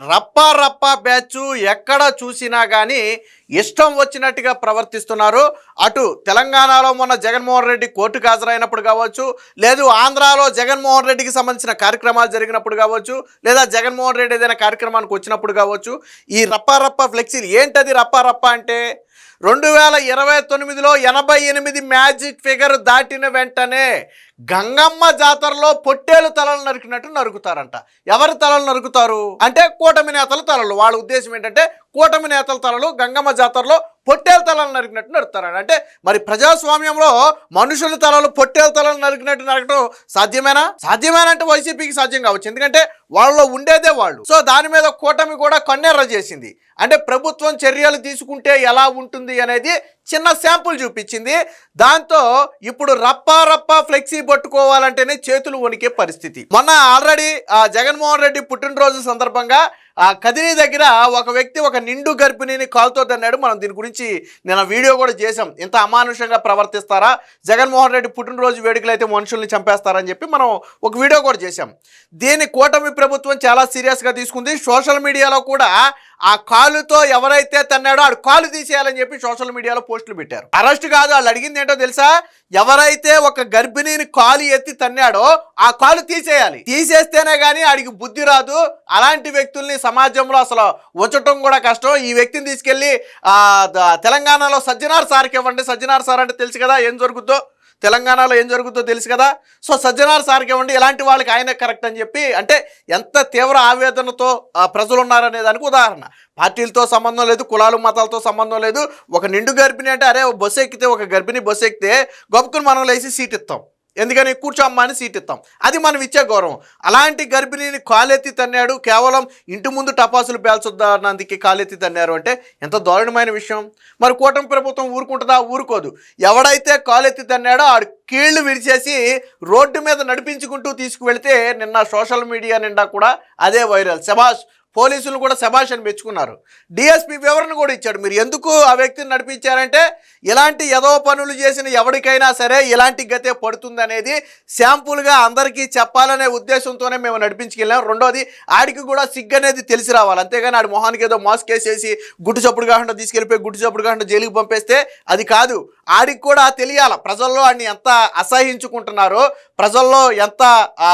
రప్పా రప్పా batch ఎక్కడ చూసినా కానీ ఇష్టం వచ్చినట్టుగా ప్రవర్తిస్తున్నారు. అటు తెలంగాణలో మొన్న జగన్మోహన్ రెడ్డి కోర్టుకు హాజరైనప్పుడు కావచ్చు లేదు ఆంధ్రాలో జగన్మోహన్ రెడ్డికి సంబంధించిన కార్యక్రమాలు జరిగినప్పుడు కావచ్చు లేదా జగన్మోహన్ రెడ్డి ఏదైనా కార్యక్రమానికి వచ్చినప్పుడు కావచ్చు ఈ రప్పా రప్పా ఫ్లెక్సీలు ఏంటది రప్పా రప్పా అంటే? రెండు వేల ఇరవై తొమ్మిదిలో ఎనభై ఎనిమిది మ్యాజిక్ ఫిగర్ దాటిన వెంటనే గంగమ్మ జాతరలో పొట్టేలు తలలు నరికినట్టు నరుకుతారంట. ఎవరి తలలు నరుకుతారు? అంటే కూటమి నేతల తలలు. వాళ్ళ ఉద్దేశం ఏంటంటే కూటమి నేతల తలలు గంగమ్మ జాతరలో పొట్టేల తలలు నరికినట్టు నరుకుతారంట. అంటే మరి ప్రజాస్వామ్యంలో మనుషుల తలలు పొట్టేల తలలు నరికినట్టు నరకడం సాధ్యమేనా? సాధ్యమేనా అంటే వైసీపీకి సాధ్యం కావచ్చు. ఎందుకంటే వాళ్ళలో ఉండేదే వాళ్ళు. సో దాని మీద కూటమి కూడా కన్నెర్ర చేసింది. అంటే ప్రభుత్వం చర్యలు తీసుకుంటే ఎలా ఉంటుంది అనేది చిన్న శాంపుల్ చూపించింది. దాంతో ఇప్పుడు రప్ప రప్ప ఫ్లెక్సీ పట్టుకోవాలంటేనే చేతులు వణికే పరిస్థితి. మొన్న ఆల్రెడీ ఆ, జగన్మోహన్ రెడ్డి పుట్టినరోజు సందర్భంగా ఆ కదిరి దగ్గర ఒక వ్యక్తి ఒక నిండు గర్భిణిని కాలుతో తన్నాడు. మనం దీని గురించి నేను వీడియో కూడా చేసాం ఇంత అమానుషంగా ప్రవర్తిస్తారా? జగన్మోహన్ రెడ్డి పుట్టినరోజు వేడుకలు అయితే మనుషుల్ని చంపేస్తారని చెప్పి మనం ఒక వీడియో కూడా చేసాం దీన్ని కూటమి ప్రభుత్వం చాలా సీరియస్గా తీసుకుంది. సోషల్ మీడియాలో కూడా ఆ కాలుతో ఎవరైతే తన్నాడో ఆడు కాలు తీసేయాలని చెప్పి సోషల్ మీడియాలో పోస్టులు పెట్టారు. అరెస్ట్ కాదు వాళ్ళు అడిగింది ఏంటో తెలుసా? ఎవరైతే ఒక గర్భిణిని కాలు ఎత్తి తన్నాడో ఆ కాలు తీసేయాలి. తీసేస్తేనే కానీ ఆడికి బుద్ధి రాదు. అలాంటి వ్యక్తుల్ని సమాజంలో అసలు ఉంచటం కూడా కష్టం. ఈ వ్యక్తిని తీసుకెళ్ళి తెలంగాణలో సజ్జనార్ సార్కి ఇవ్వండి. సజ్జనార్ సార్ అంటే తెలుసు కదా ఏం జరుగుతుందో తెలంగాణలో ఏం జరుగుతుందో తెలుసు కదా? సో సజ్జనార్ సార్కి ఇవ్వండి. ఇలాంటి వాళ్ళకి ఆయనే కరెక్ట్ అని చెప్పి అంటే ఎంత తీవ్ర ఆవేదనతో ప్రజలు ఉన్నారనే దానికి ఉదాహరణ. పార్టీలతో సంబంధం లేదు కులాలు మతాలతో సంబంధం లేదు. ఒక నిండు గర్భిణి అంటే అరే బస్సు ఎక్కితే ఒక గర్భిణి బస్సు ఎక్కితే గొప్పకుని మనం లేచి సీట్ ఇస్తాం ఎందుకని కూర్చోమ్మా అని సీట్ ఇస్తాం అది మనం ఇచ్చే గౌరవం. అలాంటి గర్భిణిని కాలెత్తి తన్నాడు కేవలం ఇంటి ముందు టపాసులు పేల్చొద్దన్నందుకే కాలెత్తి తన్నారు అంటే ఎంత దారుణమైన విషయం. మరి కూటమి ప్రభుత్వం ఊరుకుంటుందా? ఊరుకోదు. ఎవడైతే కాలెత్తి తన్నాడో ఆడు కీళ్ళు విరిచేసి రోడ్డు మీద నడిపించుకుంటూ తీసుకువెళ్తే నిన్న సోషల్ మీడియా నిండా కూడా అదే వైరల్. శభాష్ పోలీసులు కూడా శబాష్ మెచ్చుకున్నారు. డిఎస్పీ వివరణ కూడా ఇచ్చాడు. మీరు ఎందుకు ఆ వ్యక్తిని నడిపించారంటే ఇలాంటి ఎదో పనులు చేసిన ఎవరికైనా సరే ఇలాంటి గతే పడుతుంది అనేది శాంపుల్గా అందరికీ చెప్పాలనే ఉద్దేశంతోనే మేము నడిపించుకెళ్ళాం. రెండోది ఆడికి కూడా సిగ్గు అనేది తెలిసి రావాలి. అంతేగాని ఆడి మొహానికి ఏదో మాస్క్ వేసేసి గుడ్డు చప్పుడు కాకుండా తీసుకెళ్ళిపోయి గుడ్డు చప్పుడు కాకుండా జైలుకి పంపేస్తే అది కాదు. ఆడికి కూడా తెలియాల ప్రజల్లో ఆడిని ఎంత అసహించుకుంటున్నారో ప్రజల్లో ఎంత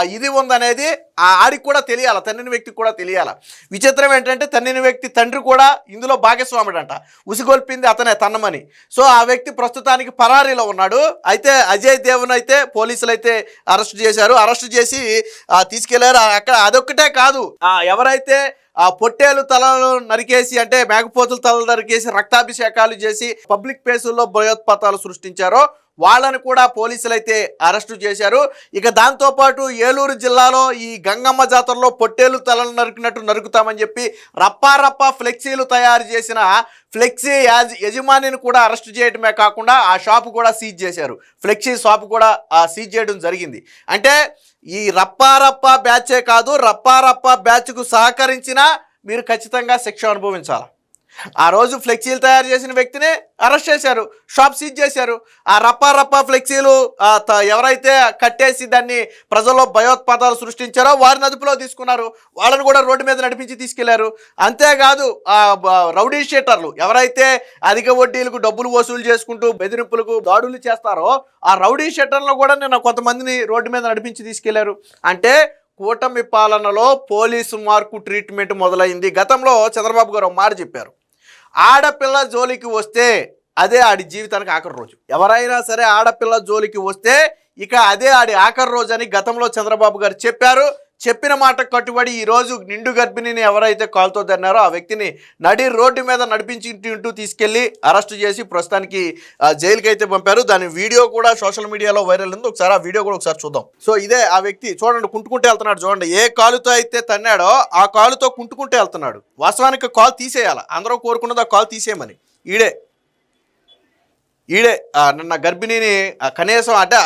ఇది ఉందనేది ఆ ఆడికి కూడా తెలియాల తండ్రిని వ్యక్తికి కూడా తెలియాల. విచిత్రం ఏంటంటే తండ్రిని వ్యక్తి తండ్రి కూడా ఇందులో భాగస్వాముడంట. ఉసిగొల్పింది అతనే తన్నమని. సో ఆ వ్యక్తి ప్రస్తుతానికి పరారీలో ఉన్నాడు. అయితే అజయ్ దేవన్ అయితే పోలీసులు అయితే అరెస్ట్ చేశారు. అరెస్ట్ చేసి తీసుకెళ్ళారు. అక్కడ అదొక్కటే కాదు. ఆ, ఎవరైతే ఆ పొట్టేలు తలలు నరికేసి అంటే మేకపోతుల తలలు నరికేసి రక్తాభిషేకాలు చేసి పబ్లిక్ ప్లేసుల్లో భయోత్పాతాలు సృష్టించారో వాళ్ళని కూడా పోలీసులు అయితే అరెస్టు చేశారు. ఇక దాంతోపాటు ఏలూరు జిల్లాలో ఈ గంగమ్మ జాతరలో పొట్టేలు తలలు నరికినట్టు నరుకుతామని చెప్పి రప్పారప్ప ఫ్లెక్సీలు తయారు చేసిన ఫ్లెక్సీ యాజ్ యజమానిని కూడా అరెస్ట్ చేయడమే కాకుండా ఆ షాపు కూడా సీజ్ చేశారు. ఫ్లెక్సీ షాపు కూడా ఆ, సీజ్ చేయడం జరిగింది. అంటే ఈ రప్పారప్ప బ్యాచే కాదు రప్పారప్ప బ్యాచ్కు సహకరించినా మీరు ఖచ్చితంగా శిక్ష అనుభవించాలి? ఆ రోజు ఫ్లెక్సీలు తయారు చేసిన వ్యక్తిని అరెస్ట్ చేశారు షాప్ సీజ్ చేశారు. ఆ రప్పా రప్పా ఫ్లెక్సీలు ఎవరైతే కట్టేసి దాన్ని ప్రజల్లో భయోత్పాదాలు సృష్టించారో వారిని అదుపులో తీసుకున్నారు. వాళ్ళని కూడా రోడ్డు మీద నడిపించి తీసుకెళ్ళారు. అంతేకాదు ఆ రౌడీ షీటర్లు ఎవరైతే అధిక వడ్డీలకు డబ్బులు వసూలు చేసుకుంటూ బెదిరింపులకు దాడులు చేస్తారో ఆ రౌడీ షీటర్లు కూడా నిన్న కొంతమందిని రోడ్డు మీద నడిపించి తీసుకెళ్ళారు. అంటే కూటమి పాలనలో పోలీసు మార్కు ట్రీట్మెంట్ మొదలైంది. గతంలో చంద్రబాబు గారు మాట చెప్పారు. ఆడపిల్ల జోలికి వస్తే అదే ఆడి జీవితానికి ఆఖరి రోజు. ఎవరైనా సరే ఆడపిల్ల జోలికి వస్తే ఇక అదే ఆడి ఆఖరి రోజు అని గతంలో చంద్రబాబు గారు చెప్పారు. చెప్పిన మాట కట్టుబడి ఈరోజు నిండు గర్భిణిని ఎవరైతే కాల్తో తన్నారో ఆ వ్యక్తిని నడి రోడ్డు మీద నడిపించి ఇంటూ తీసుకెళ్ళి అరెస్ట్ చేసి ప్రస్తుతానికి జైలుకి అయితే పంపారు. దాని వీడియో కూడా సోషల్ మీడియాలో వైరల్ ఉంది ఒకసారి ఆ వీడియో కూడా ఒకసారి చూద్దాం. సో ఇదే ఆ వ్యక్తి చూడండి కుంటుకుంటే వెళ్తున్నాడు చూడండి. ఏ కాలుతో అయితే తన్నాడో ఆ కాలుతో కుంటుకుంటే వెళ్తున్నాడు. వాస్తవానికి కాల్ తీసేయాలి. అందరూ కోరుకున్నది ఆ కాల్ తీసేయమని. ఈడే ఈడే నా గర్భిణిని కనీసం అంటే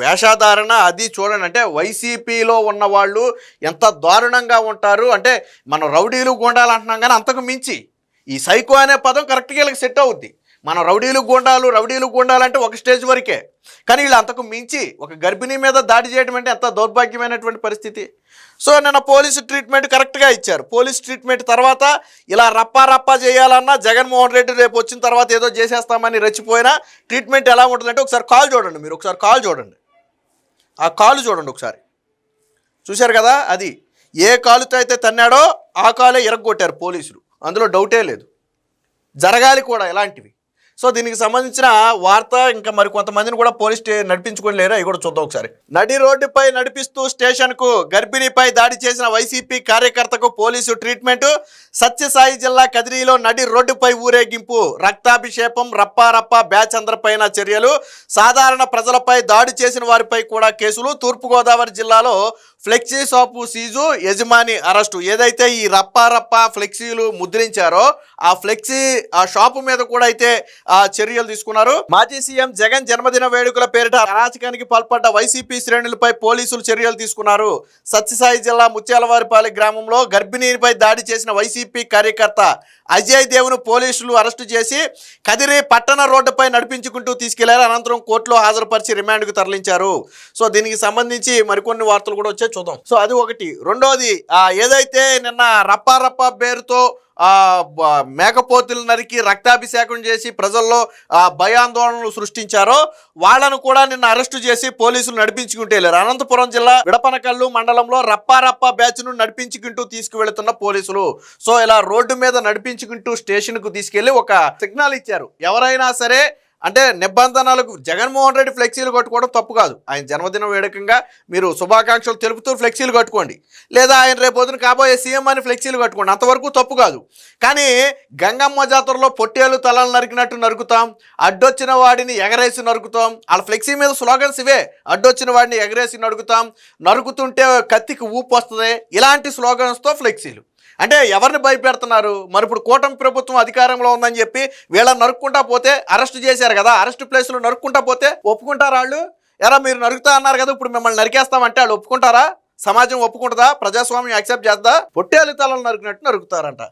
వేషధారణ అది చూడండి. అంటే వైసీపీలో ఉన్న వాళ్ళు ఎంత దారుణంగా ఉంటారు. అంటే మనం రౌడీలు గోండాలు అంటున్నాం కానీ అంతకు మించి ఈ సైకో అనే పదం కరెక్ట్గా వీళ్ళకి సెట్ అవుద్ది. మనం రౌడీలు గోండాలు రౌడీలు గోండాలంటే ఒక స్టేజ్ వరకే. కానీ వీళ్ళు అంతకు మించి ఒక గర్భిణీ మీద దాడి చేయడం అంటే ఎంత దౌర్భాగ్యమైనటువంటి పరిస్థితి? సో నిన్న పోలీసు ట్రీట్మెంట్ కరెక్ట్గా ఇచ్చారు. పోలీస్ ట్రీట్మెంట్ తర్వాత ఇలా రప్పా రప్పా చేయాలన్నా జగన్మోహన్ రెడ్డి రేపు వచ్చిన తర్వాత ఏదో చేసేస్తామని రెచ్చిపోయినా ట్రీట్మెంట్ ఎలా ఉంటుందంటే ఒకసారి కాల్ చూడండి మీరు. ఒకసారి కాల్ చూడండి. ఆ కాలు చూడండి ఒకసారి. చూశారు కదా అది. ఏ కాలుతో అయితే తన్నాడో ఆ కాలే ఇరగొట్టారు పోలీసులు. అందులో డౌటే లేదు. జరగాలి కూడా ఇలాంటివి సో దీనికి సంబంధించిన వార్త ఇంకా మరి కొంతమందిని కూడా పోలీస్ స్టే నడిపించుకొని లేరు? అవి కూడా చూద్దాం ఒకసారి. నడి రోడ్డుపై నడిపిస్తూ స్టేషన్కు గర్భిణిపై దాడి చేసిన వైసీపీ కార్యకర్తకు పోలీసు ట్రీట్మెంట్. సత్యసాయి జిల్లా కదిరిలో నడి రోడ్డుపై ఊరేగింపు రక్తాభిషేపం రప్పారప్ప బ్యాచ్ అందరిపైన చర్యలు. సాధారణ ప్రజలపై దాడి చేసిన వారిపై కూడా కేసులు. తూర్పుగోదావరి జిల్లాలో ఫ్లెక్సీ షాపు సీజు యజమాని అరెస్టు. ఏదైతే ఈ రప్పారప్ప ఫ్లెక్సీలు ముద్రించారో ఆ ఫ్లెక్సీ ఆ షాపు మీద కూడా అయితే చర్యలు తీసుకున్నారు. మాజీ సీఎం జగన్ జన్మదిన వేడుకల పేరిట అరాచకానికి పాల్పడ్డ వైసీపీ శ్రేణులపై పోలీసులు చర్యలు తీసుకున్నారు. సత్యసాయి జిల్లా ముత్యాలవారిపాలెం గ్రామంలో గర్భిణీపై దాడి చేసిన వైసీపీ కార్యకర్త అజయ్ దేవును పోలీసులు అరెస్టు చేసి కదిరి పట్టణ రోడ్డుపై నడిపించుకుంటూ తీసుకెళ్ళారు. అనంతరం కోర్టులో హాజరుపరిచి రిమాండ్కు తరలించారు. సో దీనికి సంబంధించి మరికొన్ని వార్తలు కూడా వచ్చే చూద్దాం. సో అది ఒకటి. రెండోది ఏదైతే నిన్న రప్పారప్ప పేరుతో మేకపోతులు నరికి రక్తాభిషేకం చేసి ప్రజల్లో భయాందోళనలు సృష్టించారో వాళ్ళను కూడా నిన్న అరెస్టు చేసి పోలీసులు నడిపించుకుంటే లేరు అనంతపురం జిల్లా విడపనకల్లు మండలంలో రప్పారప్ప బ్యాచ్ను బ్యాచ్ను నడిపించుకుంటూ తీసుకువెళ్తున్న పోలీసులు. సో ఇలా రోడ్డు మీద నడిపించుకుంటూ స్టేషన్కు తీసుకెళ్ళి ఒక సిగ్నల్ ఇచ్చారు. ఎవరైనా సరే అంటే నిబంధనలకు జగన్మోహన్ రెడ్డి ఫ్లెక్సీలు కట్టుకోవడం తప్పు కాదు. ఆయన జన్మదిన వేడుకంగా మీరు శుభాకాంక్షలు తెలుపుతూ ఫ్లెక్సీలు కట్టుకోండి. లేదా ఆయన రేపు కాబోయే సీఎం అని ఫ్లెక్సీలు కట్టుకోండి. అంతవరకు తప్పు కాదు. కానీ గంగమ్మ జాతరలో పొట్టేలు తలలు నరికినట్టు నరుకుతాం. అడ్డొచ్చిన వాడిని ఎగరేసి నరుకుతాం. వాళ్ళ ఫ్లెక్సీ మీద స్లోగన్స్ ఇవే. అడ్డొచ్చిన వాడిని ఎగరేసి నరుకుతాం. నరుకుతుంటే కత్తికి ఊపు వస్తుంది. ఇలాంటి స్లోగన్స్తో ఫ్లెక్సీలు. అంటే ఎవరిని భయపెడుతున్నారు? మరి ఇప్పుడు కూటమి ప్రభుత్వం అధికారంలో ఉందని చెప్పి వీళ్ళని నరుక్కుంటా పోతే అరెస్ట్ చేశారు కదా అరెస్ట్ ప్లేస్లో నరుక్కుంటా పోతే ఒప్పుకుంటారా వాళ్ళు? ఎరా మీరు నరుకుతా అన్నారు కదా ఇప్పుడు మిమ్మల్ని నరికేస్తామంటే వాళ్ళు ఒప్పుకుంటారా? సమాజం ఒప్పుకుంటుందా? ప్రజాస్వామ్యం యాక్సెప్ట్ చేద్దా పొట్టేలు తలలు నరికినట్టు నరుకుతారంట.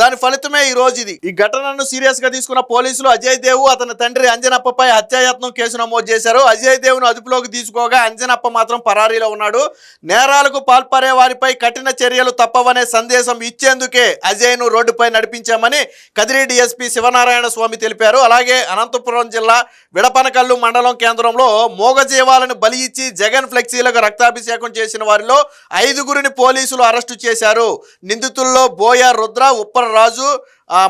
దాని ఫలితమే ఈ రోజు ఇది. ఈ ఘటనను సీరియస్గా తీసుకున్న పోలీసులు అజయ్ దేవు అతని తండ్రి అంజనప్పపై హత్యాయత్నం కేసు నమోదు చేశారు. అజయ్ దేవును అదుపులోకి తీసుకోగా అంజనప్ప మాత్రం పరారీలో ఉన్నాడు. నేరాలకు పాల్పడే వారిపై కఠిన చర్యలు తప్పవనే సందేశం ఇచ్చేందుకే అజయ్ను రోడ్డుపై నడిపించామని కదిరి డిఎస్పీ శివనారాయణ స్వామి తెలిపారు. అలాగే అనంతపురం జిల్లా విడపనకల్లు మండలం కేంద్రంలో మూగజీవాలను బలి ఇచ్చి జగన్ ఫ్లెక్సీలకు రక్తాభిషేకం చేసిన వారిలో ఐదుగురిని పోలీసులు అరెస్టు చేశారు. నిందితుల్లో బోయ రుద్ర ఉప్ప రాజు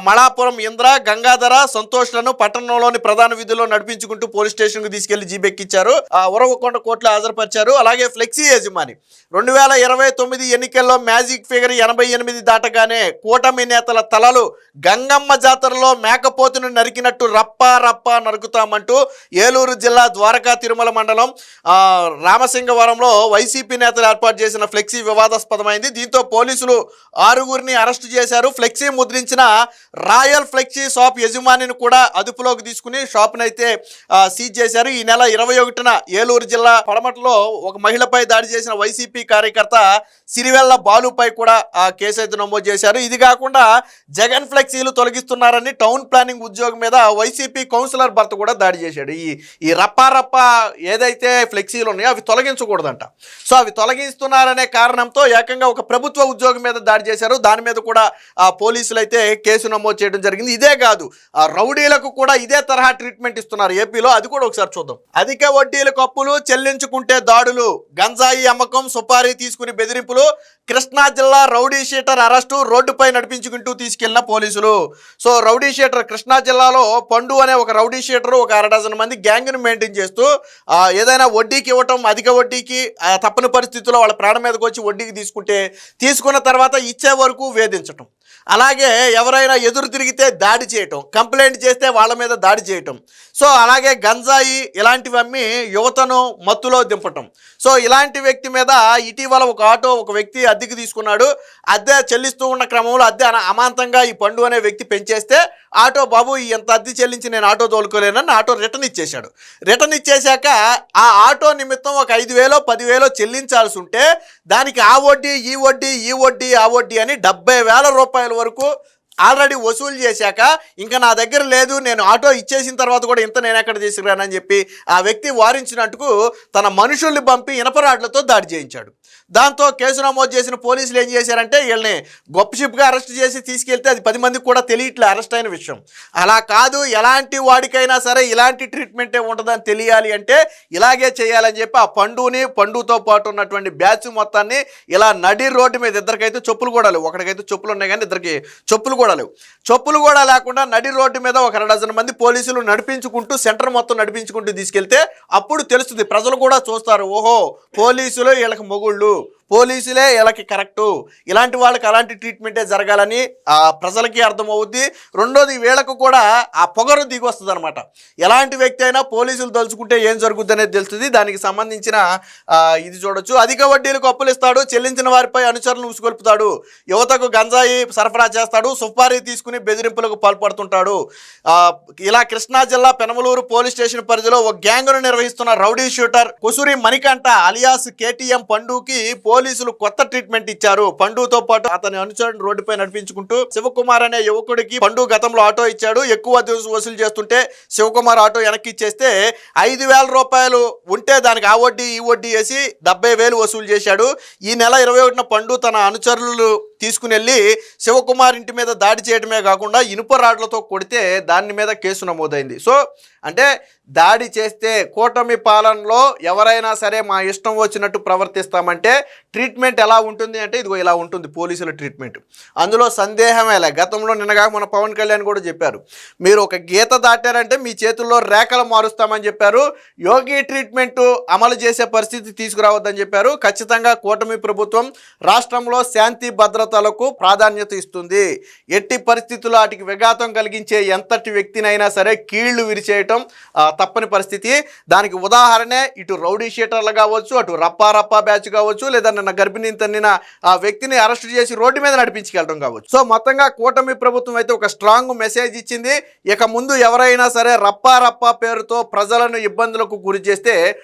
మళాపురం ఇంద్ర గంగాధర సంతోష్లను పట్టణంలోని ప్రధాన విధుల్లో నడిపించుకుంటూ పోలీస్ స్టేషన్కు తీసుకెళ్ళి జీబెక్కిచ్చారు ఉరవకొండ కోర్టులో హాజరుపరిచారు. అలాగే ఫ్లెక్సీ యజమాని. రెండు వేల ఇరవై తొమ్మిది ఎన్నికల్లో మ్యాజిక్ ఫిగర్ ఎనభై ఎనిమిది దాటగానే కూటమి నేతల తలలు గంగమ్మ జాతరలో మేకపోతును నరికినట్టు రప్పా రప్పా నరుకుతామంటూ ఏలూరు జిల్లా ద్వారకా తిరుమల మండలం రామసింగవరంలో వైసీపీ నేతలు ఏర్పాటు చేసిన ఫ్లెక్సీ వివాదాస్పదమైంది. దీంతో పోలీసులు ఆరుగురిని అరెస్టు చేశారు. ఫ్లెక్సీ ముద్రించిన రాయల్ ఫ్లెక్సీ షాప్ యజమానిని కూడా అదుపులోకి తీసుకుని షాప్ను అయితే సీజ్ చేశారు. ఈ నెల ఇరవై ఒకటిన ఏలూరు జిల్లా పడమటలో ఒక మహిళపై దాడి చేసిన వైసీపీ కార్యకర్త సిరివెల్ల బాలుపై కూడా కేసు అయితే నమోదు చేశారు. ఇది కాకుండా జగన్ ఫ్లెక్సీలు తొలగిస్తున్నారని టౌన్ ప్లానింగ్ ఉద్యోగం మీద వైసీపీ కౌన్సిలర్ భర్త కూడా దాడి చేశాడు. ఈ ఈ రప్పారప్ప ఏదైతే ఫ్లెక్సీలు ఉన్నాయో అవి తొలగించకూడదంట. సో అవి తొలగిస్తున్నారనే కారణంతో ఏకంగా ఒక ప్రభుత్వ ఉద్యోగం మీద దాడి చేశారు. దాని మీద కూడా పోలీసులు అయితే కేసు నమోదు చేయడం జరిగింది. ఇదే కాదు ఆ రౌడీలకు కూడా ఇదే తరహా ట్రీట్మెంట్ ఇస్తున్నారు ఏపీలో. అది కూడా ఒకసారి చూద్దాం. అధిక వడ్డీలకు అప్పులు చెల్లించుకుంటే దాడులు గంజాయి అమ్మకం సుపారీ తీసుకుని బెదిరింపులు కృష్ణా జిల్లా రౌడీ షీటర్ అరెస్టు రోడ్డుపై నడిపించుకుంటూ తీసుకెళ్ళిన పోలీసులు. సో రౌడీ షీటర్ కృష్ణా జిల్లాలో పండు అనే ఒక రౌడీ షీటర్ ఒక అర డజన్ మంది గ్యాంగ్ను మెయింటైన్ చేస్తూ ఏదైనా వడ్డీకి ఇవ్వటం అధిక వడ్డీకి తప్పని పరిస్థితుల్లో వాళ్ళ ప్రాణ మీదకి వచ్చి వడ్డీకి తీసుకుంటే తీసుకున్న తర్వాత ఇచ్చే వరకు వేధించటం. అలాగే ఎవరైనా ఎదురు తిరిగితే దాడి చేయటం కంప్లైంట్ చేస్తే వాళ్ళ మీద దాడి చేయటం. సో అలాగే గంజాయి ఇలాంటివి అమ్మి యువతను మత్తులో దింపటం. సో ఇలాంటి వ్యక్తి మీద ఇటీవల ఒక ఆటో ఒక వ్యక్తి అద్దెకి తీసుకున్నాడు. అద్దె చెల్లిస్తూ ఉన్న క్రమంలో అద్దె అమాంతంగా ఈ పండు అనే వ్యక్తి పెంచేస్తే ఆటో బాబు ఎంత అద్దె చెల్లించి నేను ఆటో తోలుకోలేనని ఆటో రిటర్న్ ఇచ్చేశాడు. రిటర్న్ ఇచ్చేశాక ఆ ఆటో నిమిత్తం ఒక ఐదు వేలో పదివేలో చెల్లించాల్సి ఉంటే దానికి ఆ వడ్డీ ఈ వడ్డీ ఈ వడ్డీ ఆ వడ్డీ అని డెబ్బై వేల రూపాయలు వరకు ఆల్రెడీ వసూలు చేశాక ఇంకా నా దగ్గర లేదు నేను ఆటో ఇచ్చేసిన తర్వాత కూడా ఇంత నేను ఎక్కడ తీసుకురానని చెప్పి ఆ వ్యక్తి వారించినట్టుకు తన మనుషుల్ని పంపి ఇనపరాట్లతో దాడి చేయించాడు. దాంతో కేసు నమోదు చేసిన పోలీసులు ఏం చేశారంటే వీళ్ళని గొప్పషిప్గా అరెస్ట్ చేసి తీసుకెళ్తే అది పది మందికి కూడా తెలియట్లే అరెస్ట్ అయిన విషయం. అలా కాదు ఎలాంటి వాడికైనా సరే ఇలాంటి ట్రీట్మెంటే ఉంటుందని తెలియాలి అంటే ఇలాగే చేయాలని చెప్పి ఆ పండుని పండుతో పాటు ఉన్నటువంటి బ్యాచ్ మొత్తాన్ని ఇలా నడి రోడ్డు మీద ఇద్దరికైతే చెప్పులు కూడా లేవు. ఒకరికైతే చెప్పులు ఉన్నాయి కానీ ఇద్దరికి చెప్పులు కూడా లేవు. చెప్పులు కూడా లేకుండా నడి రోడ్డు మీద ఒక డజన్ మంది పోలీసులు నడిపించుకుంటూ సెంటర్ మొత్తం నడిపించుకుంటూ తీసుకెళ్తే అప్పుడు తెలుస్తుంది. ప్రజలు కూడా చూస్తారు ఓహో పోలీసులు వీళ్ళకి మొగుళ్ళు. Oui. పోలీసులే వీళ్ళకి కరెక్టు. ఇలాంటి వాళ్ళకి అలాంటి ట్రీట్మెంటే జరగాలని ఆ ప్రజలకి అర్థమవుద్ది. రెండోది వీళ్ళకు కూడా ఆ పొగరు దిగి వస్తుంది అనమాట ఎలాంటి వ్యక్తి అయినా పోలీసులు తలుచుకుంటే ఏం జరుగుద్ది అనేది తెలుస్తుంది. దానికి సంబంధించిన ఇది చూడొచ్చు. అధిక వడ్డీలకు అప్పులు ఇస్తాడు చెల్లించిన వారిపై అనుచరులను ఉసుగొల్పుతాడు యువతకు గంజాయి సరఫరా చేస్తాడు సుపారీ తీసుకుని బెదిరింపులకు పాల్పడుతుంటాడు. ఇలా కృష్ణా జిల్లా పెనమలూరు పోలీస్ స్టేషన్ పరిధిలో ఒక గ్యాంగ్ను నిర్వహిస్తున్న rowdy shooter Kusuri Manikanta alias KTM పండుకి పోలీసులు కొత్త ట్రీట్మెంట్ ఇచ్చారు. పండుతో పాటు అతని అనుచరుడు రోడ్డుపై నడిపించుకుంటూ శివకుమార్ అనే యువకుడికి పండు గతంలో ఆటో ఇచ్చాడు. ఎక్కువ వసూలు చేస్తుంటే శివకుమార్ ఆటో వెనక్కి ఇచ్చేస్తే ఐదు వేల రూపాయలు ఉంటే దానికి ఆ వడ్డీ ఈ వడ్డీ వేసి డెబ్బై వేలు వసూలు చేశాడు. ఈ నెల ఇరవై ఒకటిన పండు తన అనుచరులు తీసుకుని వెళ్ళి శివకుమార్ ఇంటి మీద దాడి చేయడమే కాకుండా ఇనుప రాడ్లతో కొడితే దాని మీద కేసు నమోదైంది. సో అంటే దాడి చేస్తే కూటమి పాలనలో ఎవరైనా సరే మా ఇష్టం వచ్చినట్టు ప్రవర్తిస్తామంటే ట్రీట్మెంట్ ఎలా ఉంటుంది అంటే ఇదిగో ఇలా ఉంటుంది పోలీసుల ట్రీట్మెంట్. అందులో సందేహమే లే గతంలో నిన్నగా మన పవన్ కళ్యాణ్ కూడా చెప్పారు. మీరు ఒక గీత దాటారంటే మీ చేతుల్లో రేఖలు మారుస్తామని చెప్పారు. యోగి ట్రీట్మెంట్ అమలు చేసే పరిస్థితి తీసుకురావద్దని చెప్పారు. ఖచ్చితంగా కూటమి ప్రభుత్వం రాష్ట్రంలో శాంతి భద్రత భద్రతలకు ప్రాధాన్యత ఇస్తుంది. ఎట్టి పరిస్థితుల్లో వాటికి విఘాతం కలిగించే ఎంతటి వ్యక్తినైనా సరే కీళ్ళు విరిచేయటం తప్పని పరిస్థితి. దానికి ఉదాహరణే ఇటు రౌడీ షీటర్లు కావచ్చు అటు రప్పా రప్పా బ్యాచ్ కావచ్చు లేదా నిన్న గర్భిణిని తన్నిన ఆ వ్యక్తిని అరెస్ట్ చేసి రోడ్డు మీద నడిపించుకెళ్ళడం కావచ్చు. సో మొత్తంగా కూటమి ప్రభుత్వం అయితే ఒక స్ట్రాంగ్ మెసేజ్ ఇచ్చింది. ఇక ముందు ఎవరైనా సరే రప్పా రప్పా పేరుతో ప్రజలను ఇబ్బందులకు గురి చేస్తే